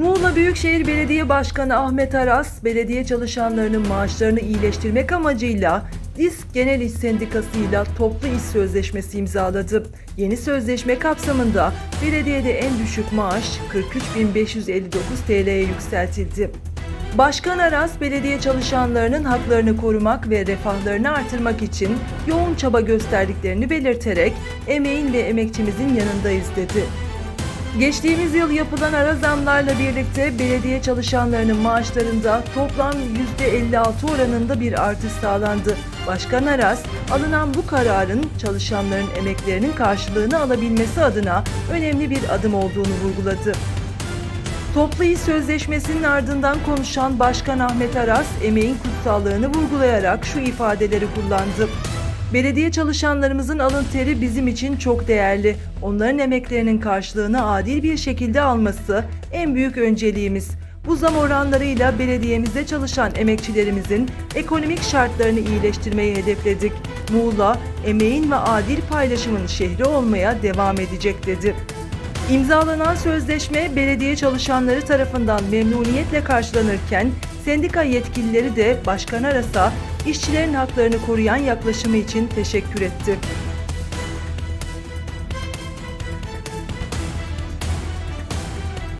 Muğla Büyükşehir Belediye Başkanı Ahmet Aras, belediye çalışanlarının maaşlarını iyileştirmek amacıyla DİSK Genel İş Sendikası ile toplu iş sözleşmesi imzaladı. Yeni sözleşme kapsamında belediyede en düşük maaş 43.559 TL'ye yükseltildi. Başkan Aras, belediye çalışanlarının haklarını korumak ve refahlarını artırmak için yoğun çaba gösterdiklerini belirterek emeğin ve emekçimizin yanındayız dedi. Geçtiğimiz yıl yapılan ara zamlarla birlikte belediye çalışanlarının maaşlarında toplam %56 oranında bir artış sağlandı. Başkan Aras, alınan bu kararın çalışanların emeklerinin karşılığını alabilmesi adına önemli bir adım olduğunu vurguladı. Toplu iş sözleşmesinin ardından konuşan Başkan Ahmet Aras, emeğin kutsallığını vurgulayarak şu ifadeleri kullandı. Belediye çalışanlarımızın alın teri bizim için çok değerli. Onların emeklerinin karşılığını adil bir şekilde alması en büyük önceliğimiz. Bu zam oranlarıyla belediyemizde çalışan emekçilerimizin ekonomik şartlarını iyileştirmeyi hedefledik. Muğla, emeğin ve adil paylaşımın şehri olmaya devam edecek dedi. İmzalanan sözleşme belediye çalışanları tarafından memnuniyetle karşılanırken sendika yetkilileri de Başkan Aras'a işçilerin haklarını koruyan yaklaşımı için teşekkür etti.